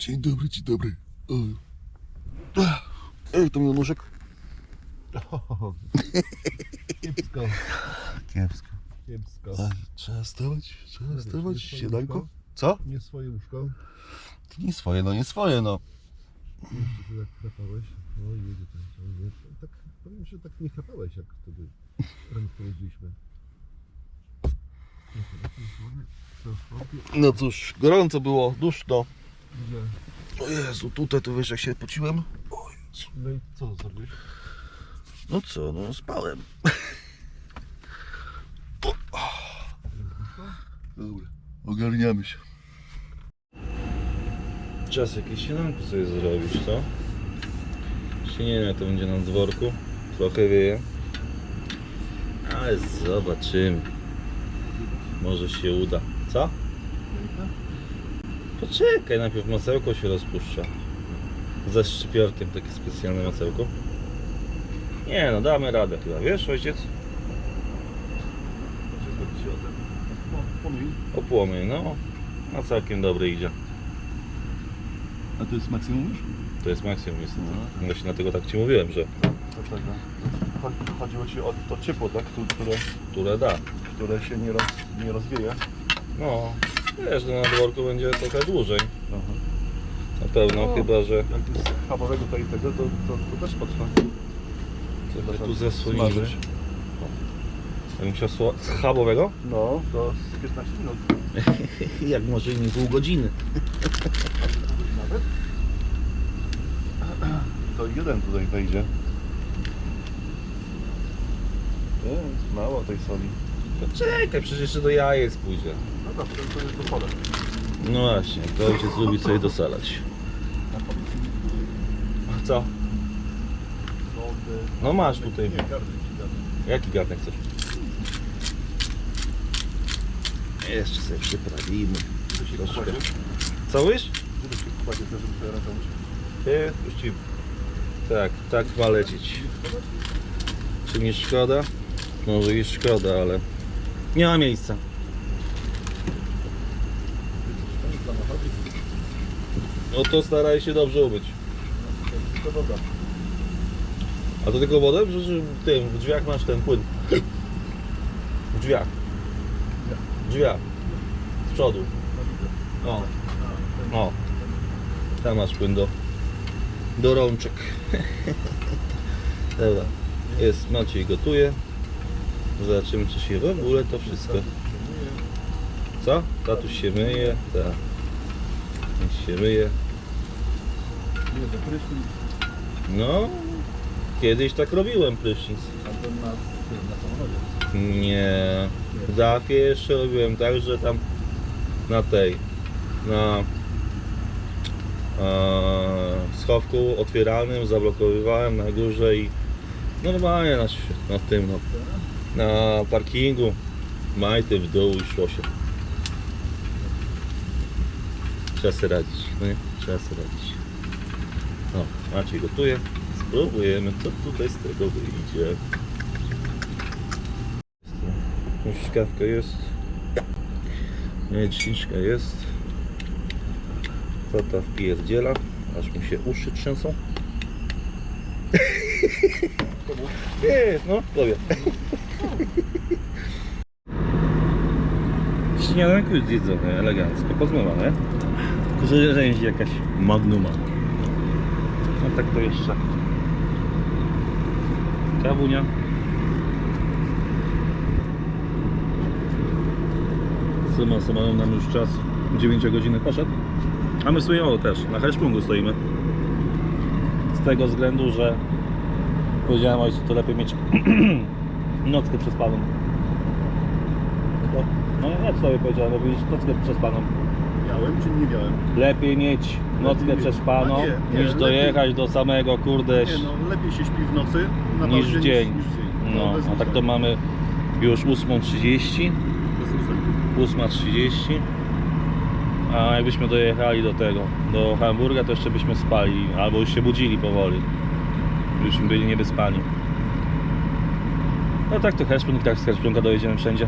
Dzień dobry, dzień dobry. Ej, to miał nóżek? Kiepsko. Kiepsko. Kiepsko. Ej, trzeba stawać, trzeba stawać. nie swoje Śniadanko? łóżko? Co? Nie swoje łóżko. Nie swoje, no nie swoje, no. Jeszcze ty tak chrapałeś. O, jedzie ten ciągnie. Tak, powiem, że tak nie chrapałeś, jak wtedy ręką jeździliśmy. No to to No cóż, gorąco było, duszno. O Jezu, tutaj to wiesz jak się pociłem? O Jezu. No i co zrobisz? No co, no spałem. Dobra, ogarniamy się. Czas jakieś śniadanko sobie zrobić, co? Jeszcze nie wiem jak to będzie na dworku. Trochę wieje. Ale zobaczymy. Może się uda. Co? Poczekaj, najpierw masełko się rozpuszcza. Ze szczypiorkiem takie specjalne masełko. Nie no, damy radę chyba, wiesz ojciec? O płomień, no. A całkiem dobry idzie. A to jest maksimum już? To jest maksimum niestety. Właśnie dlatego tak ci mówiłem, że Dlaczego? Chodzi- Chodziło ci o to ciepło, tak? Tu- Które, które da. które się nie, roz, nie rozwieje. No, wiesz, że na dworku będzie trochę dłużej. Aha. Na pewno, No. chyba że Jak jest schabowego to i tego, to, to, to też potrwa. trochę Trzeba tu zasłonimy. smażyć. Jakbym chciał schabowego? No, to z 15 minut Jak może nie pół godziny. nawet. To jeden tutaj wejdzie. Jest mało tej soli. Poczekaj, przecież jeszcze do jajec pójdzie. No dobrze, to jest to pole. No właśnie, to ojciec lubi sobie dosalać. Co? No masz tutaj. Jaki garnek chcesz? Jeszcze sobie przyprawimy. Troszkę. Co myć? Ty, już ci... Tak, tak ma lecieć. Czy mi szkoda? Może i szkoda, ale nie ma miejsca. No to staraj się dobrze umyć. To woda. A to tylko wodę? Przecież w tym, w drzwiach masz ten płyn. W drzwiach. W drzwiach. Z przodu. O. O. Tam masz płyn do, do rączek. Dobra. Jest, Maciej gotuje. Zobaczymy, czy się w ogóle to wszystko. Co? Tatuś się myje. Tak. Niech się myje. Nie, to prysznic. No. Kiedyś tak robiłem prysznic. A to na, na samochodzie. Nie. W Zafie jeszcze robiłem tak, że tam na tej, na e, schowku otwieralnym zablokowywałem na górze i normalnie na, na tym, no, na parkingu majty w dół i szło się. Trzeba sobie radzić, no nie? Trzeba sobie radzić. No, Maciej gotuje. Spróbujemy, co tutaj z tego wyjdzie. Już kawka jest. Jajeczniczka jest. Tata wpierdziela, aż mu się uszy trzęsą. Nie, no, tobie. Śniadanko już zjedzone, elegancko, pozmywane. Tylko, że będzie jakaś magnuma. No tak to jeszcze. Kawunia. Suma summarum nam już czas 9 godziny poszedł. A my stoimy też, na Herszpungu stoimy. Z tego względu, że powiedziałem ojcu, to lepiej mieć nockę przespaną. No, no ja sobie powiedziałem, lepiej mieć nockę przespaną. Miałem czy nie miałem? Lepiej mieć nockę mieć. przespaną, nie, nie, niż lepiej. dojechać do samego kurde Nie no, lepiej się śpi w nocy na niż w dzień. Niż, niż w dzień. No, bez a tak to mamy już 8.30. Bez różnicy. 8.30 A jakbyśmy dojechali do tego, do Hamburga, to jeszcze byśmy spali, albo już się budzili powoli. Byśmy byli niewyspani. No tak to Herszprung, tak z Herszprunga dojedziemy wszędzie.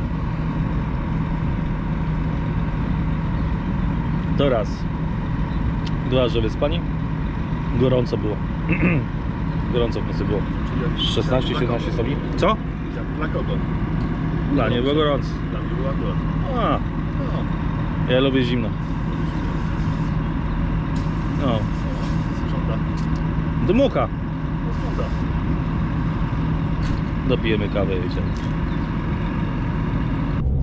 To raz. Dwa, że wyspani. Gorąco było. Gorąco w nocy było. 16-17 stopni. Co? Jak dla kogo? Dla nie było gorąco. Dla mnie była akurat. A, ja lubię zimno. No. sprząta. Dmucha. No sprząta. Dopijemy kawę, wiecie.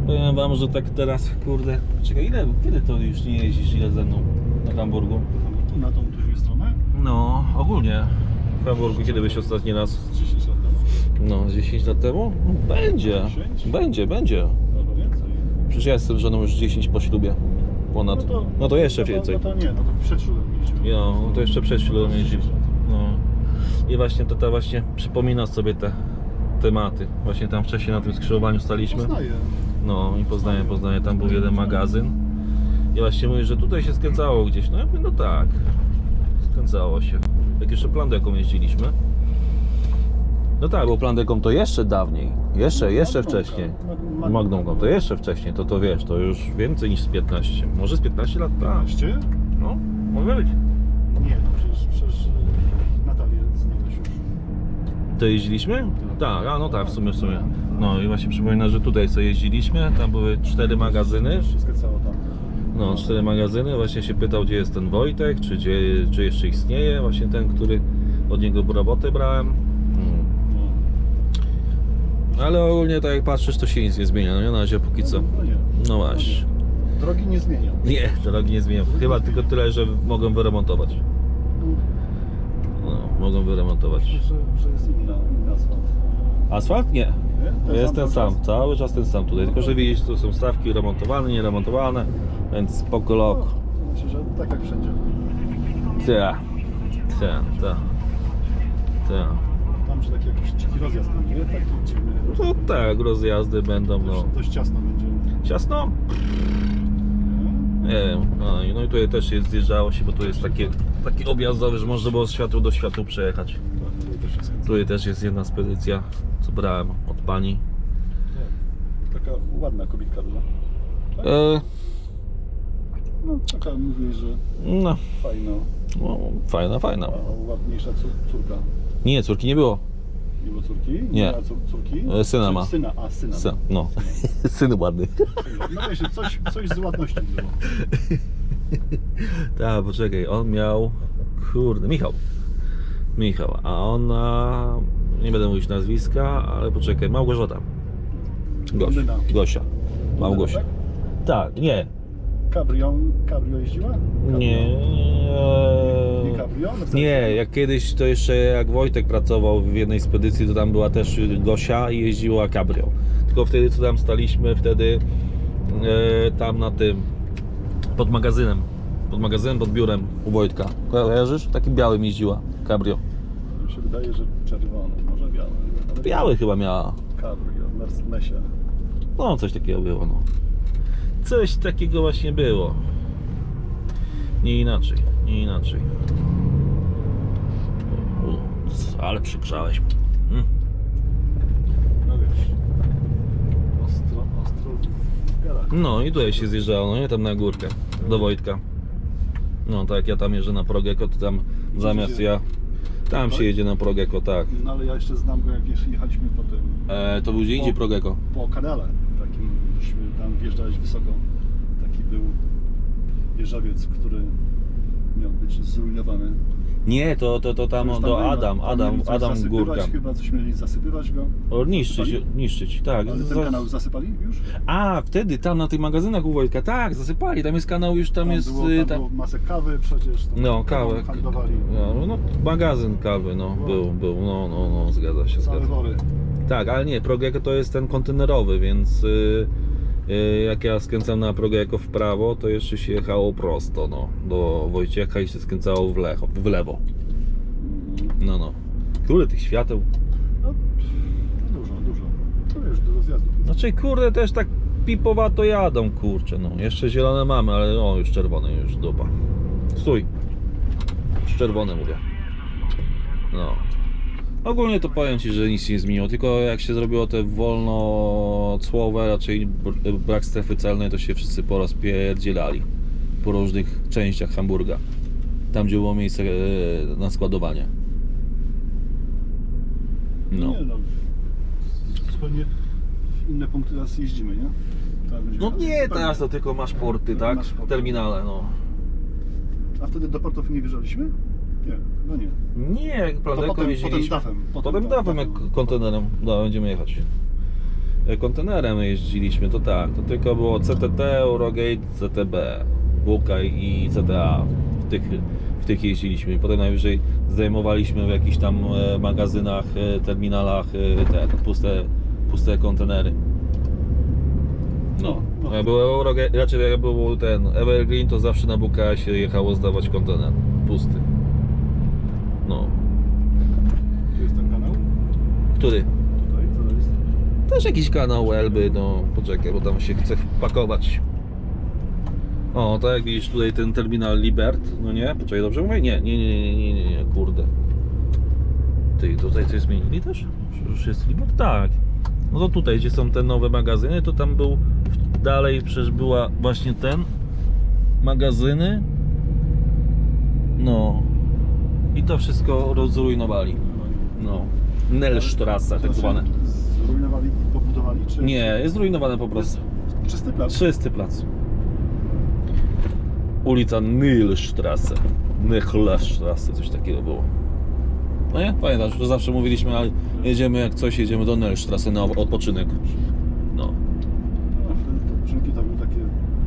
Powiem wam, że tak teraz, kurde... Czekaj, ile, kiedy to już nie jeździsz, ile ze mną na Hamburgu? Na tą drugą stronę? No, ogólnie. W Hamburgu kiedy byś ostatni raz? 10 lat temu. No, z 10 lat temu? Będzie. 10? Będzie, będzie. Albo więcej. Przecież ja jestem z żoną już 10 po ślubie. Ponad. No to jeszcze no to, więcej. No to nie, no to przed ślubem. No, no to jeszcze przed ślubem jeździmy. 10 lat. No. I właśnie to, to właśnie przypomina sobie te tematy. Właśnie tam wcześniej na tym skrzyżowaniu staliśmy. Poznaję. No i Poznaję, Poznaję, tam był jeden magazyn. I właśnie mówisz, że tutaj się skręcało gdzieś. No ja mówię, no tak. Skręcało się. Jak jeszcze Plandeką jeździliśmy. No tak, bo Plandeką to jeszcze dawniej. Jeszcze, jeszcze Magnumka. wcześniej. Mag- Magnumką to jeszcze wcześniej, to to wiesz, to już więcej niż z 15. Może z 15 lat? Tak. 15? No, może być. Nie, no przecież, przecież e, Natalię znałeś już. To jeździliśmy? Tak, a no tak, w sumie, w sumie. No i właśnie przypomina, że tutaj co jeździliśmy, tam były cztery magazyny. Wszystko cało tam. No, cztery magazyny. Właśnie się pytał, gdzie jest ten Wojtek, czy, gdzie, czy jeszcze istnieje właśnie ten, który od niego robotę brałem. Mm. No. Ale ogólnie tak jak patrzysz, to się nic nie zmienia, no nie? Na razie póki co. No nie. No właśnie. Drogi nie zmienią. Nie, drogi nie zmieniam. Chyba tylko tyle, że mogą wyremontować. No, No, mogą wyremontować. myślę, że, jest inna, inna asfalt. Asfalt? Nie. Nie? To jest ten sam, cały cały czas ten sam tutaj. Tylko, że widzisz, tu są stawki remontowane, nieremontowane, więc spoko lok. Myślę, że tak jak wszędzie. Ta, ta, ta, ta. Tam, że taki jakiś dziki rozjazd będzie, taki dziwny. No tak, rozjazdy będą, no. Dość, ciasno będzie. Ciasno? Nie wiem. No i, no i tutaj też jest, zjeżdżało się, bo tu jest takie, taki objazdowy, że można było z światła do światła przejechać. Tutaj też jest. Jedna spedycja, co brałem od pani. Taka ładna kobitka była. E, No, taka mówię, że no, fajna, no, fajna, fajna. a ładniejsza cór- córka. Nie, córki nie było. Nie było córki? Nie. cór, córki? E, syna ma. Syna, a syna. Syn, no, syn ładny. No wiesz, coś, coś z ładnością było. Tak, poczekaj, on miał. Kurde, Michał. Michał, a ona. Nie będę mówić nazwiska, ale poczekaj, Małgorzata. Gosia. Blondyna. Gosia. Małgosia. Tak? Tak, nie. Cabrio, cabrio jeździła? Cabrio. Nie. Nie cabrio? No, Nie, jak kiedyś to jeszcze jak Wojtek pracował w jednej spedycji, to tam była też Gosia i jeździła cabrio. Tylko wtedy co tam staliśmy, wtedy e, tam na tym, pod magazynem, pod magazynem, pod biurem u Wojtka. Kojarzysz? Taki biały jeździła, cabrio. Mi się wydaje, że czerwony, może biały. ale Biały chyba miała. Cabrio, w Mercedesie. No, coś takiego było, no. Coś takiego właśnie było. Nie inaczej, nie inaczej. U, ale przygrzałeś. No wiesz, ostro, ostro w garach. No i tutaj się zjeżdżało, no nie tam na górkę, do Wojtka. No tak, ja tam jeżdżę na Progeko, to tam zamiast ja... Tam się jedzie na Progeko, tak. No ale ja jeszcze znam go, jak jeszcze jechaliśmy po tym, E, to był gdzie indziej. Progeko. po kanale takim, żeśmy tam wjeżdżałeś wysoko. Taki był jeżowiec, który miał być zrujnowany. Nie, to, to, to tam do Adam, Adam, Adam Górka. Chyba coś mieli zasypywać go. O, niszczyć, Zasypali? niszczyć, tak. Ale ten Za- kanał zasypali już? A, wtedy tam na tych magazynach u Wojtka, tak, zasypali, tam jest kanał już, tam, jest... było, y, tam, było masę kawy przecież. Tam No, kawę. Handlowali. No, no, magazyn kawy, no, Wow. był, był, no, no, no, zgadza się, Całe zgadza. wory. Tak, ale nie, Progeko to jest ten kontenerowy, więc y, jak ja skręcam na Progeko w prawo, to jeszcze się jechało prosto, no, do Wojciecha i się skręcało w, lewo, w lewo. No, no. Kurde, tych świateł. No, dużo, dużo. To wiesz, dużo zjazdów. Znaczy, kurde, też tak pipowato jadą, kurczę, no. Jeszcze zielone mamy, ale o, już czerwone, już dupa. Stój. Już czerwone mówię. No. Ogólnie to powiem Ci, że nic się nie zmieniło, tylko jak się zrobiło te wolnocłowe, raczej br- brak strefy celnej, to się wszyscy porozpierdzielali po różnych częściach Hamburga. tam gdzie było miejsce e, na składowanie. No. Nie, no. Zupełnie w inne punkty teraz jeździmy, nie? No nie, teraz to tylko masz porty, tak? Masz porty. Terminale, no. A wtedy do portów nie wjeżdżaliśmy? Nie, no nie. Nie, jak To plandeką potem, jeździliśmy. potem dafem. Potem dawem jak kontenerem, no, będziemy jechać. Jak kontenerem jeździliśmy, to tak, to tylko było CTT, Eurogate, CTB, Bukaj i CTA. W tych, w tych jeździliśmy. Potem najwyżej zdejmowaliśmy w jakichś tam e, magazynach, e, terminalach e, te puste, puste kontenery. No, No. jak był Eurogate, raczej jak był ten Evergreen, to zawsze na Bukaj się jechało zdawać kontener pusty. No, Tu jest ten kanał? który? Tutaj, co to jest? Też jakiś kanał Elby, no poczekaj, bo tam się chce wpakować. O, tak jak widzisz tutaj ten terminal Libert, no nie? Poczekaj, dobrze mówię? Nie, nie, nie, nie, nie, nie, nie, kurde. Ty, tutaj coś zmienili też? Już jest Libert? Tak. No to tutaj, gdzie są te nowe magazyny, to tam był, dalej przecież była właśnie ten, magazyny. No. I to wszystko rozrujnowali. No. Nellstrasse tak Znaczy, zwane. Zrujnowali i pobudowali, czy... Nie, jest zrujnowane po prostu. Czysty plac. Czysty plac. Ulica Nilstrasse. Nychlstrasse, coś takiego było. No nie? Pamiętasz, że zawsze mówiliśmy, ale jedziemy jak coś, jedziemy do Nilstrasse na odpoczynek. No. A wtedy były takie...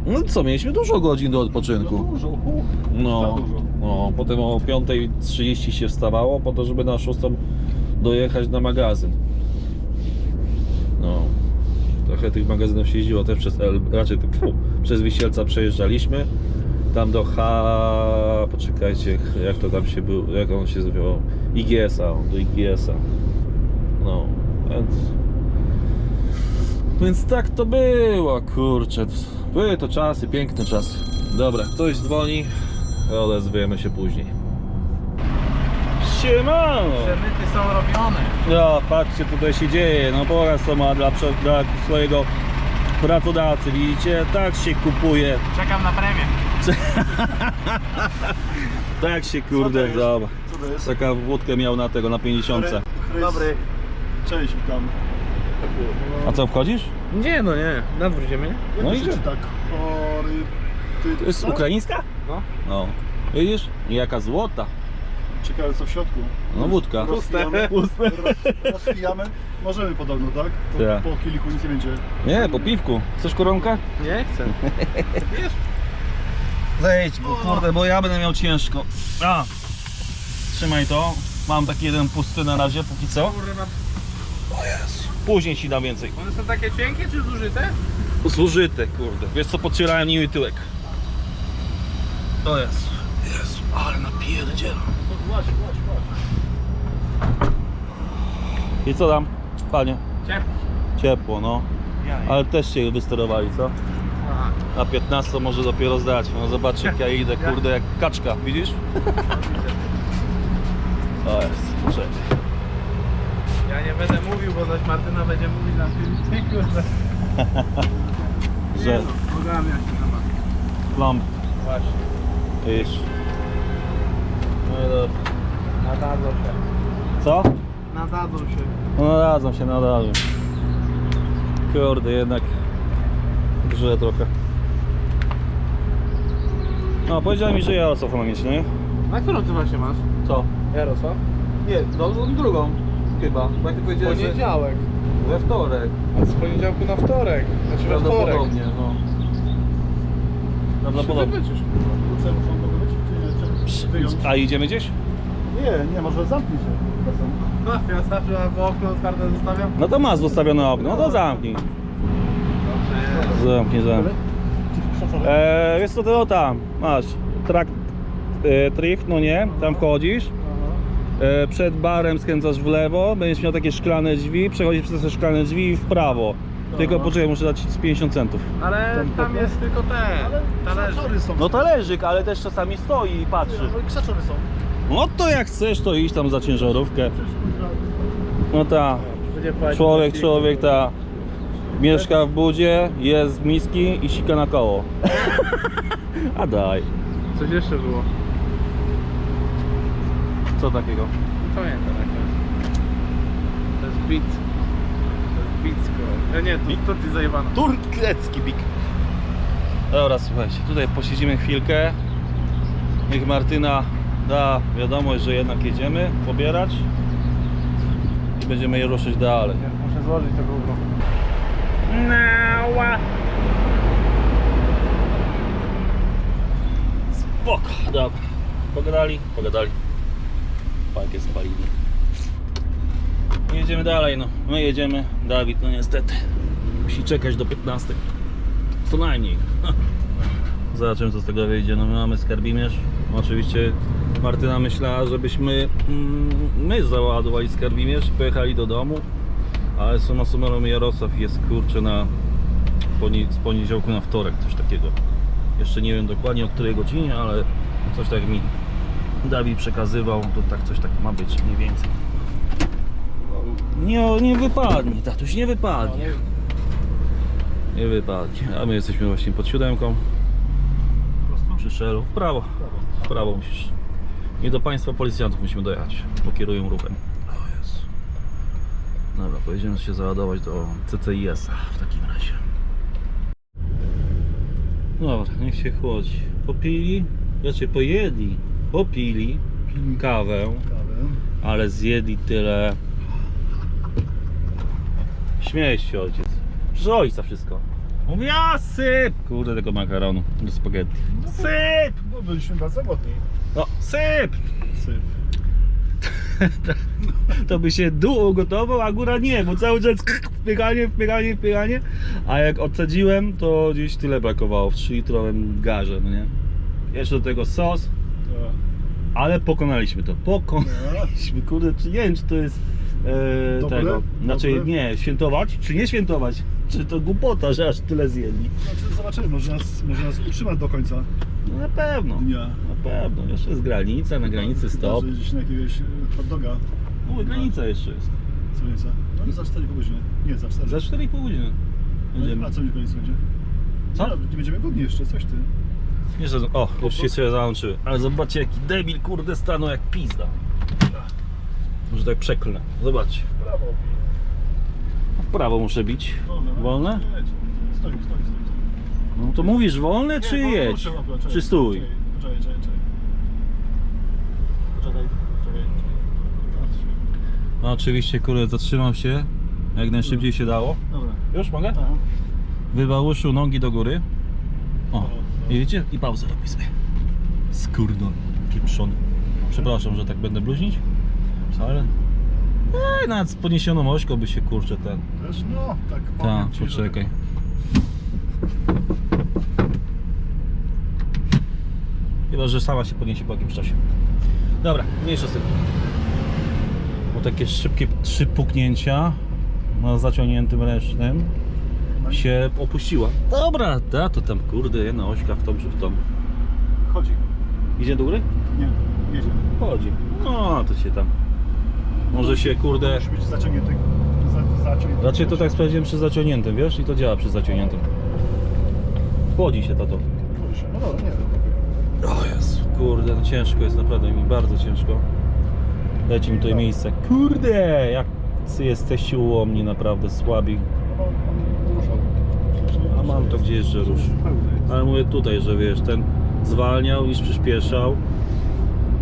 No co, mieliśmy dużo godzin do odpoczynku. No dużo, No. No, potem o 5.30 się wstawało po to, żeby na 6 dojechać na magazyn. No, trochę tych magazynów się jeździło też przez raczej tak, fu, przez Wisielca przejeżdżaliśmy. Tam do H, poczekajcie, jak to tam się był, jak on się zwał, IGS-a, do IGS-a. No, więc... Więc tak to było, kurczę. Były to czasy, piękne czasy. Dobra, ktoś dzwoni, odezwiemy się później. Siemano! Przemyty są robione. No, patrzcie, tutaj się dzieje. No, pokaz to ma dla, dla swojego pracodawcy. Widzicie? Tak się kupuje. Czekam na premię. Tak się Co kurde, zobacz. Co to jest? Taka wódkę miał na tego, na 50. Chrys- Dobry. Cześć, witam. A co, wchodzisz? Nie no nie, na dwór ziemię. Jak No to idzie. czyta? Chory... Ty, To jest co? ukraińska? No. No. Widzisz? Jaka złota. Ciekawe co w środku. No wódka. Puste. roz, rozpijamy. Możemy podobno, tak? Po, Tak. po kielichu nic nie będzie. Nie, po piwku. Chcesz koronkę? Nie chcę. Zejdź, bo kurde, bo ja będę miał ciężko. A! Trzymaj to. Mam taki jeden pusty na razie, póki co. Kurwa. Później ci dam więcej. One są takie cienkie czy zużyte? Zużyte, kurde. Wiesz co, podcierałem nimi tyłek. To jest. Jezu, ale napierdziel. Właśnie, właśnie, właśnie. I co tam, panie? Ciepło. Ciepło, no. Ale też się wysterowali, co? Na 15 może dopiero zdać. No zobaczcie jak ja idę, kurde, jak kaczka, widzisz? To jest, czekaj. Ja nie będę mówił, bo zaś Martyna będzie mówić na filmie. Kurwa. Że Nie no, plomb, Właśnie. Widzisz. No i dobra. Nadadzą się. Co? Nadadzą się. No nadadzą się, nadadzą. Kurde, jednak grze trochę. No, powiedziała mi, że Jarosław ma mieć, nie? Na którą ty właśnie masz? Co? Jarosław? Nie, no drugą chyba. Bo jak ty powiedziałeś, Poniedziałek. we wtorek. A z poniedziałku na wtorek. Znaczy we wtorek. Prawdopodobnie, no. Prawdopodobnie. Wyczysz. Muszą czy? Czy wyjąć? A idziemy gdzieś? Nie, nie, może zamknij się. No, ja zawsze w okno otwarte zostawiam. No to masz zostawione okno, no to zamknij. Dobrze. Zamknij, zamknij. Eee, wiesz co, to tam, masz trakt, e, trift, no nie, tam wchodzisz. E, przed barem skręcasz w lewo, będziesz miał takie szklane drzwi, przechodzisz przez te szklane drzwi i w prawo. Tylko poczekaj, muszę dać ci z 50 centów. Ale tam jest tylko te Ale talerze. krzaczory są. No talerzyk, ale też czasami stoi i patrzy. Ale krzaczory są. No to jak chcesz, to idź tam za ciężarówkę. No ta, człowiek, człowiek ta mieszka w budzie, jest z miski i sika na koło. A daj. Coś jeszcze było. Co takiego? Pamiętam jak to jest. To jest beat. To jest beat. Nie, nie, to, to ty zajebano. Turklecki bik. Dobra, słuchajcie, tutaj posiedzimy chwilkę. Niech Martyna da wiadomość, że jednak jedziemy pobierać i będziemy je ruszyć dalej. Ja muszę złożyć to gówno. Nała. Spoko, dobra. Pogadali? Pogadali. Fajkę spalili. Jedziemy dalej, no. My jedziemy. Dawid, no niestety. Musi czekać do 15. Co najmniej. Zobaczymy co z tego wyjdzie. No my mamy skarbimierz. Oczywiście Martyna myślała, żebyśmy mm, my załadowali skarbimierz, pojechali do domu. Ale suma summarum Jarosław jest kurczę na poni- z poniedziałku na wtorek, coś takiego. Jeszcze nie wiem dokładnie o której godzinie, ale coś tak mi Dawid przekazywał, to tak coś tak ma być mniej więcej. Nie, nie wypadnie, tatuś, nie wypadnie. Nie wypadnie. A my jesteśmy właśnie pod siódemką. Przy Shellu. W prawo. W prawo musisz. Nie do państwa policjantów musimy dojechać, bo kierują ruchem. O Jezu. Dobra, pojedziemy się załadować do CCIS-a w takim razie. Dobra, niech się chłodzi. Popili, znaczy pojedli, popili Kawę. ale zjedli tyle. Śmieje się ojciec. Przez ojca wszystko. Mówi, a syp! Kurde tego makaronu do spaghetti. Syp! No byliśmy bardzo głodni. No, syp! Syp. To by się dół ugotował, a góra nie, bo cały czas wpychanie, wpychanie, wpychanie. A jak odsadziłem, to gdzieś tyle brakowało w 3-litrowym garze, no nie? Jeszcze do tego sos, To, ale pokonaliśmy to. Pokonaliśmy, kurde, czy nie wiem, czy to jest e, Dobre? tego. Znaczy, Dobre? nie, świętować, czy nie świętować? Czy to głupota, że aż tyle zjedli? znaczy zobaczymy, może nas, może nas utrzymać do końca No na pewno. dnia. Na pewno, jeszcze jest granica, na granicy stop. Chyba, że gdzieś na jakiegoś e, hot doga. Mówię, granica jeszcze jest. Co nieco? No ale za 4 godziny. Nie, za 4. Za 4,5 godziny. Będziemy. A co mi koniec będzie? Co? Nie, nie będziemy głodni jeszcze, coś ty. Nie, że... O, już się sobie załączyły. Ale zobaczcie jaki debil, kurde, stanął jak pizda. Może tak przeklnę. Zobaczcie. Brawo. W prawo muszę bić. Wolne? Jedź. Stoi, stoi, stoi. No to mówisz wolne, Nie, czy wolno, jedź? Czy stój? Czekaj, czekaj, czekaj. Poczekaj, czekaj. No oczywiście, kurde, zatrzymam się jak najszybciej się dało. Dobra. Już mogę? Aha. Wybałuszył nogi do góry. O, i widzicie? I pauzę robię sobie. Skurdon, kieprzony. Przepraszam, że tak będę bluźnić, ale... Ej, nawet z podniesioną ośką by się kurczę ten... Też no, tak Tak, ci, że- poczekaj. Chyba, że sama się podniesie po jakimś czasie. Dobra, mniejsza z tym. Bo takie szybkie trzy puknięcia na zaciągniętym ręcznym się opuściła. Dobra, da, to tam kurde, jedna ośka w tą czy w tą. Chodzi. Idzie do góry? Nie, jedzie. Chodzi. No, to się tam. Może się kurde... Musi być zaciągnięty. Za, zaciągnięty. Raczej to tak sprawdziłem przy zaciągniętym, wiesz? I to działa przy zaciągniętym. Chłodzi się tato. Chodzi się. No dobra, nie wiem. O Jezu, kurde, no ciężko jest, naprawdę mi bardzo ciężko. Dajcie mi tutaj miejsce. Kurde, jak jesteście ułomni, naprawdę słabi. No. A mam to gdzieś, że rusz. Pełny jest. Ale mówię tutaj, że wiesz, ten zwalniał niż przyspieszał.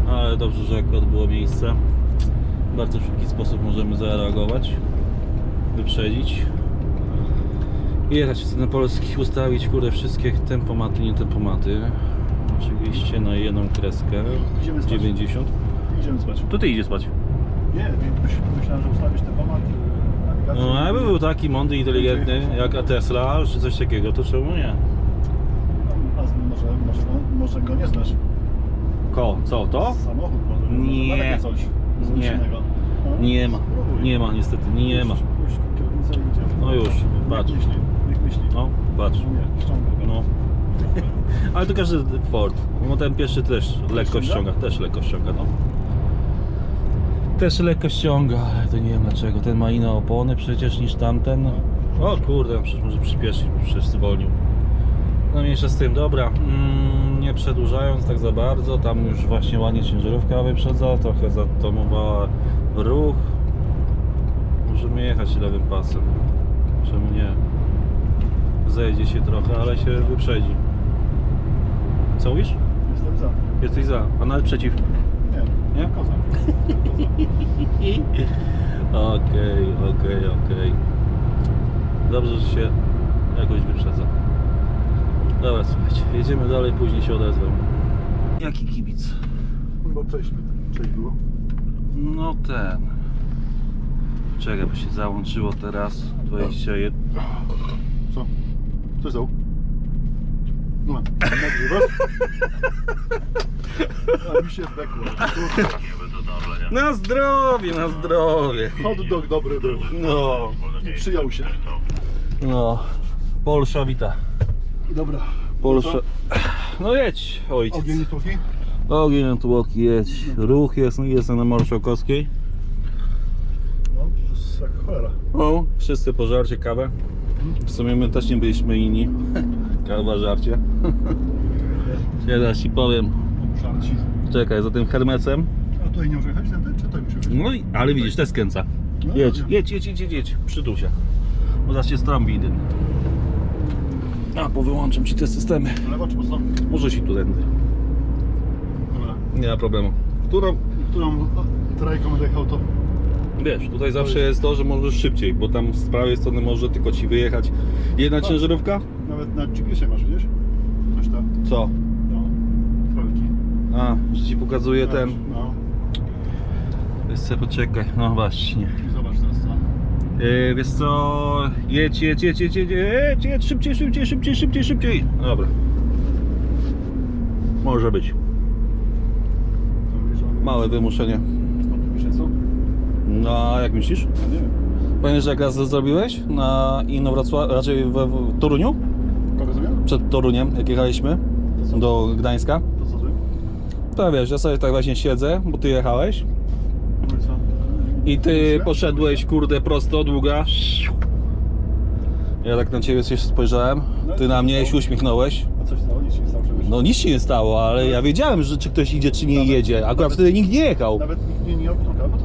Ale dobrze, że akurat było miejsce. W bardzo szybki sposób możemy zareagować, wyprzedzić. I jechać na polskich, ustawić kurde wszystkie tempomaty, nie tempomaty. Oczywiście na jedną kreskę. Idziemy spać. 90. Idziemy spać. To ty idzie spać. Nie, myśl- myślałem, że ustawisz ten pomad nawigacji. No, jakby był taki mądry, inteligentny jak Tesla, czy coś takiego, to czemu nie? A z- może, może, go- może go nie znasz. Ko, co, to? Samochód może. może Nie. takie coś Nie. No, Nie ma. spróbuj. Nie ma, niestety, nie ma. Puść- puść kierownicę i idziemy. No już, patrz. Myśli. No, patrz. Nie, ściąga go. No. Ale to każdy Ford. No ten pierwszy też lekko Ściąga? też lekko ściąga, no. Też lekko ściąga, ale to nie wiem dlaczego. Ten ma inne opony przecież niż tamten. O kurde, no przecież może przyspieszyć, przecież zwolnił. No mniejsza z tym, dobra. Mm, nie przedłużając tak za bardzo, tam już właśnie ładnie ciężarówka wyprzedza, trochę zatomowała ruch. Możemy jechać lewym pasem. Czemu nie? Zejdzie się trochę, ale się wyprzedzi. Co mówisz? Jestem za. Jesteś za, a nawet przeciw. Nie, Nie? Koza. Okej, okej, okej. Dobrze, że się jakoś wyprzedza. Dobra, słuchajcie, jedziemy dalej, później się odezwę. Jaki kibic? Bo przejść, przejść było. No ten. Czekaj, bo się załączyło teraz 21. Co? Co są? No, nagrywasz? A mi się. Kurwa. Na zdrowie, na zdrowie. Hot dog dobry był. No, I przyjął się. no. Polsza wita. Dobra. Polsza. No jedź, ojciec. Ogień tłoki? Ogień tłoki, jedź. Ruch jest, jestem na Marszałkowskiej. No, to jest jak cholera. O, wszyscy pożarcie kawę. W sumie my też nie byliśmy inni. Kawa żarcie. Teraz ci powiem. Żarci. Czekaj, za tym hermecem. A tutaj nie może jechać ten, czy tutaj musi jechać? No i, ale widzisz, też skręca. No, Jedź, wiem. jedź, jedź, jedź, jedź, jedź. Przytul się. Bo zaraz się strąbi jeden. A, bo wyłączam ci te systemy. Lewa czy prosto? Może się tu tędy. Dobra. Nie ma problemu. Którą, Którą trajką będę jechał to? wiesz, tutaj zawsze jest to, że możesz szybciej, bo tam z prawej strony może tylko ci wyjechać jedna ciężarówka. Nawet na GPS-ie masz, widzisz? Coś tam. Co? No. A, że ci pokazuje ten. No. Wiesz co, poczekaj, no właśnie. I zobacz teraz co. Yy, wiesz co, jedź, jedź, jedź, jedź, jedź, jedź, jedź, szybciej, szybciej, szybciej, szybciej, szybciej. Dobra. Może być. Małe wymuszenie. No, a jak myślisz? Ja nie wiem. Pamiętasz jak raz zrobiłeś na Inowrocław, raczej w, w Toruniu? Kogo zrobiłem? Przed Toruniem, jak jechaliśmy do Gdańska. To co zrobiłem? To wiesz, ja sobie tak właśnie siedzę, bo ty jechałeś No i co? I ty poszedłeś, kurde, prosto, długa. Ja tak na ciebie coś spojrzałem, ty na mnie się uśmiechnąłeś. A coś stało? Nic się nie stało przecież. No nic się nie stało, ale ja wiedziałem, że czy ktoś idzie, czy nie jedzie. Akurat wtedy nikt nie jechał. Nawet nikt mnie nie obtrąkał. No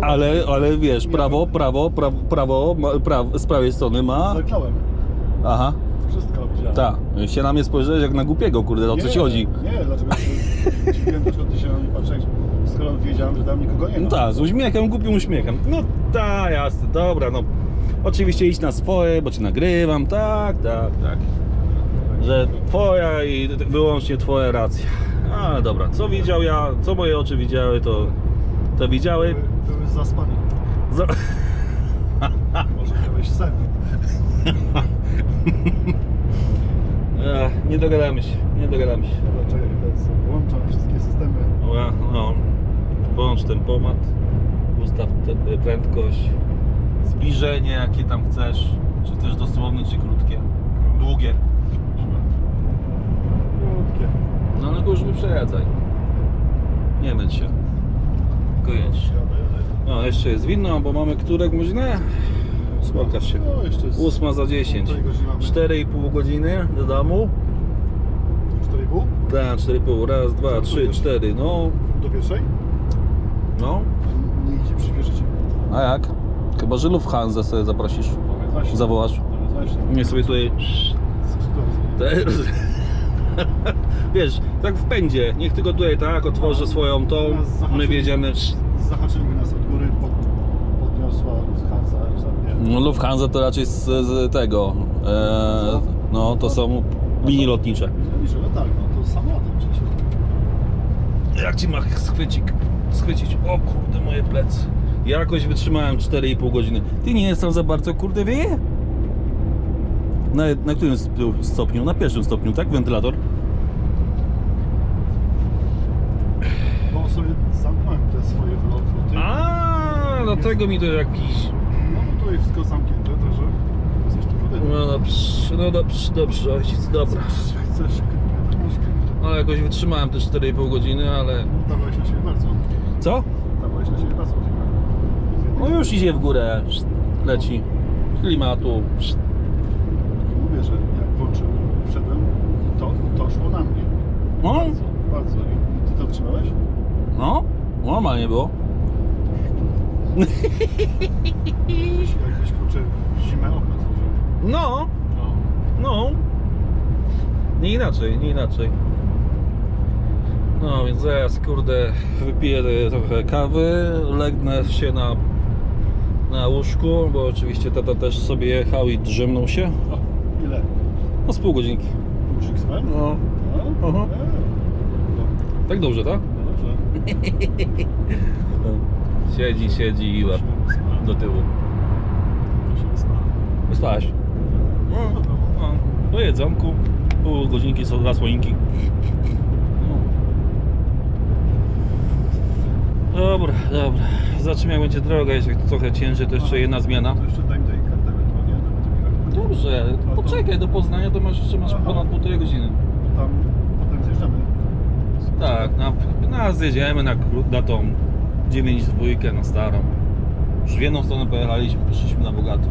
to... Ale, ale wiesz, prawo, prawo, prawo, prawo, ma- pra- z prawej strony ma. Zaklałem. Aha, Wszystko widziałem. tak. Się na mnie spojrzałeś jak na głupiego, kurde, o co ci chodzi? Nie, dlaczego dziwiłem, dlaczego ty się na mnie patrzysz, skoro wiedziałem, że tam nikogo nie ma. No tak, z uśmiechem, głupim uśmiechem. No tak, jasne, dobra, no. Oczywiście idź na swoje, bo cię nagrywam, tak, tak, tak. Że twoja i wyłącznie twoja racja. Ale dobra, co widział ja, co moje oczy widziały, to, to widziały. Były, były. Za... Może miałeś sen. Ech, nie dogadamy się, nie dogadamy się. Teraz włączam wszystkie systemy. No, włącz tempomat, ustaw te, prędkość, zbliżenie jakie tam chcesz, czy chcesz dosłowne, czy krótkie, długie. Krótkie. No ale go już nie przejadzaj. Nie męcz się. Tylko jedź. No, jeszcze jest winno, bo mamy którek godzinę? Spłakasz się. No, jeszcze jest... Ósma za 10. Której godziny mamy? 4,5 godziny do domu. 4,5? Tak, 4,5. Raz, dwa, trzy, cztery. No, Do pierwszej? No. Nie idzie przyspieszyć. A jak? Chyba, że Lufthansa sobie zaprosisz. Zawołasz. Nie sobie tutaj... Wiesz, tak w pędzie. Niech tylko tutaj tak otworzy swoją tą. My wiedziemy. Zahaczyli nas od góry, pod, podniosła Hansa, tak nie. No Lufthansa to raczej z, z tego. E, no to są linie lotnicze. Liczę, no tak, no to samolotem przecież. Jak ci ma schwycik, schwycić? O kurde, moje plecy. Jakoś wytrzymałem 4,5 godziny. Ty nie jest tam za bardzo, kurde, wieje? Na, na którym stopniu? Na pierwszym stopniu, tak? Wentylator? Bo sobie zamknąłem te swoje wloty. A, dlatego mi to jakiś... No tutaj wszystko zamknięte, jeszcze podejście. No dobrze, no dobrze, dobrze, ojciec, dobra. Chcesz, chcesz kilometrów? No jakoś wytrzymałem te 4,5 godziny, ale... Dawałeś na siebie bardzo. Co? Dawałeś na siebie bardzo. No już idzie w górę, leci. Klimatu. Mówię, że jak włączyłem, wszedłem, to, to szło na mnie. No, Bardzo, bardzo. I ty to trzymałeś? no, normalnie było. Jakbyś, kurczę zimę okno. No, No. no. Nie inaczej, nie inaczej. No więc zaraz, kurde, wypiję trochę kawy, legnę się na, na łóżku, bo oczywiście tata też sobie jechał i drzemnął się. O, ile? No z pół godzinki. Musik spać? No, No. Aha. E, No, tak dobrze, tak? no dobrze. Siedzi, siedzi i łap do tyłu. Wyspałeś? No, no, po jedzonku, pół godzinki są dla słoinki. No. Dobra, dobra. Zobaczymy jak będzie droga, jeśli trochę ciężej, to jeszcze jedna zmiana. To jeszcze daj mi tej kartę ewentualnie, to będzie jechać. Dobrze, to- poczekaj do Poznania, to masz jeszcze masz Aha. ponad półtorej godziny. Tam potem zjeżdżamy. Tak, na, na zjedziemy na, kró- na tą 9 dwójkę, na starą. Już w jedną stronę pojechaliśmy, poszliśmy na bogato.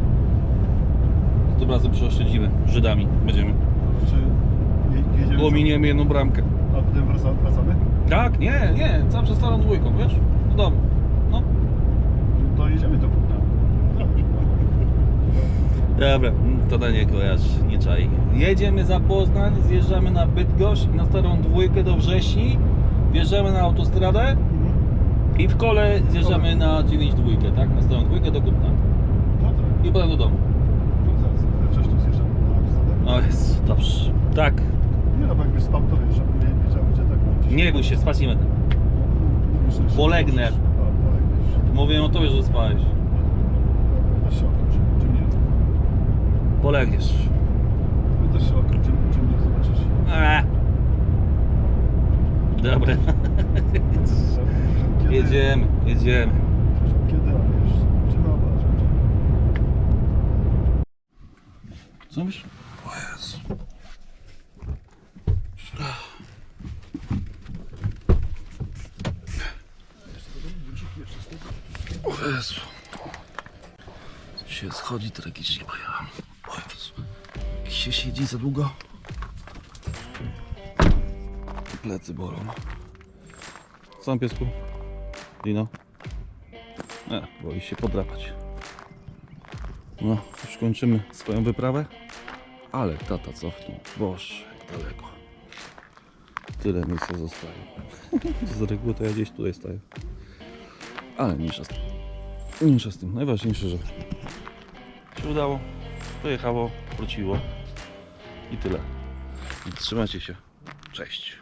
Tym razem przeoszczędzimy, Żydami będziemy. Czy je, jedziemy? Bo miniemy jedną bramkę. A potem wraca, wracamy? Tak, nie, nie, czas starą dwójką, wiesz? Do domu. No. To jedziemy do Kutna. Dobra, to na nie kojarz, nie czai. Jedziemy za Poznań, zjeżdżamy na Bydgoszcz, na starą dwójkę do Wrześni, wjeżdżamy na autostradę Mhm. i w kole zjeżdżamy na 9 dwójkę, tak? Na starą dwójkę do Kutna. No tak. I potem do domu. To zaraz, za wcześnie zjeżdżamy na autostradę. O jest, dobrze. Tak, Nie no, bo jakbyś spał, to wiesz, nie wiedział, gdzie tak gdzieś... nie bój się, spać nie będę. Jeszcze Polegnę. możesz- A, polegniesz. Mówię o tobie, że spałeś. Pytasz się o tym, czy, czy nie. Polegniesz. Pytasz się o tym, czy, czy nie zobaczysz. Eee. Dobra, Kiedy, jedziemy, jedziemy. Kiedy, czy. Co myślisz? O Jezu. O Jezu. Się schodzi tragicznie, bo ja mam. O Jezu. Jak się siedzi za długo. Plecy bolą. Co piesku? Dino? Nie, boi się podrapać. No, już kończymy swoją wyprawę. Ale tata cofnął. Boże, jak daleko. Tyle miejsca zostaje. Z reguły to ja gdzieś tutaj staję. Ale mniejsza z tym. Mniejsza z tym. Najważniejsze, że się udało. Pojechało, wróciło. I tyle. Więc trzymajcie się. Cześć.